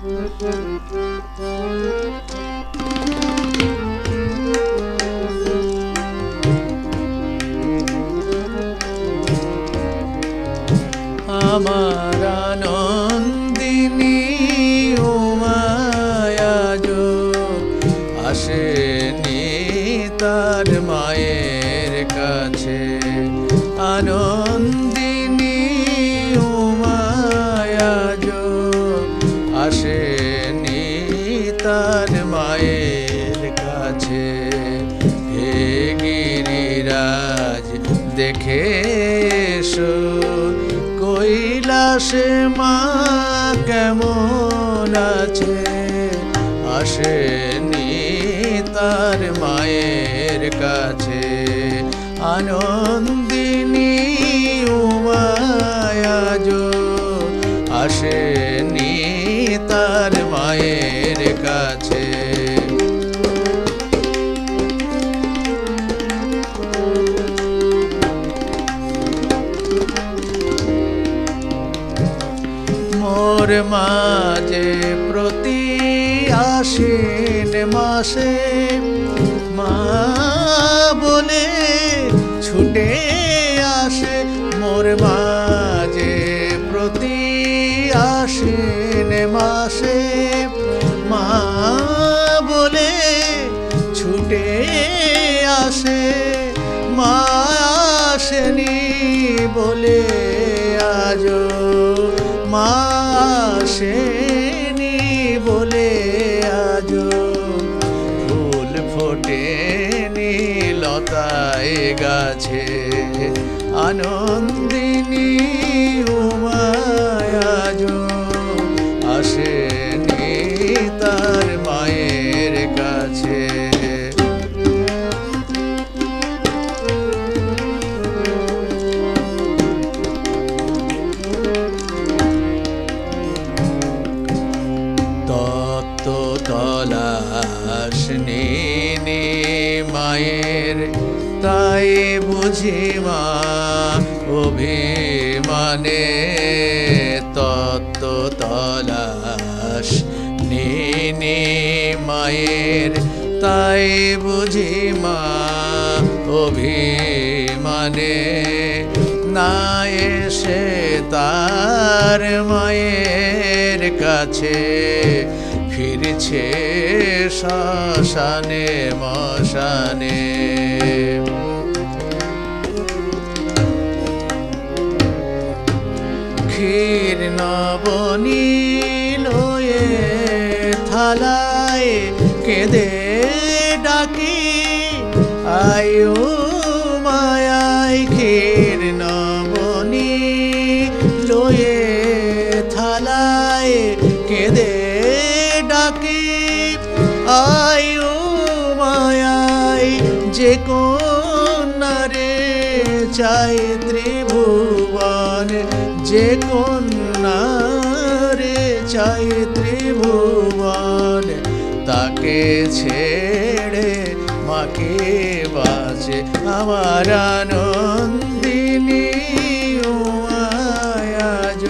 আমার আনন্দিনী উমায়াজ আসেনি তার মায়ের কাছে। আনন্দিনী তার মায়ের কাছে, হে গিরিরাজ দেখে এসো কৈলাসে মা কেমন আছে? আসেনি তার মায়ের কাছে, আনন্দিনী উমায়াজ, আসেনি মোর মাঝে প্রতি আশ্বিন মাসে মা বলে ছুটে আসে মোর মাঝে প্রতি আশ্বিন মাসে মা বলে ছুটে আসে মা আসেনি বলে আসেনি বলে আজ। ফুল ফোটেনি গাছে। আনন্দিনী নিনি মায়ের তাই বুঝি মা অভিমানে তত্ত্ব তলাশ। নিনি মায়ের তাই বুঝি মা অভিমানে না এসে তার মায়ের কাছে ফিরছে শ্মশানে মশানে। ক্ষীর নবনী লয়ে থালায় কেঁদে ডাকি আয়ু কন্যারে, চাই ত্রিভুবন। যে কন্যারে, চাই ত্রিভুবন। তাকে ছেড়ে মাকে বাঁচে আমার আনন্দিনী আয়াজ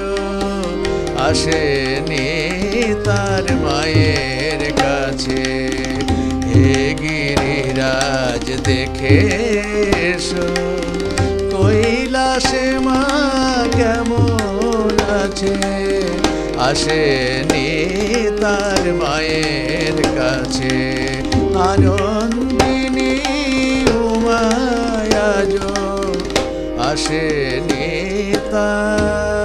আসেনি দেখে এসো কৈলাসে মা কেমন আছে? আসেনি তার মায়ের কাছে। আনন্দিনী উমায়াজ আসেনি তার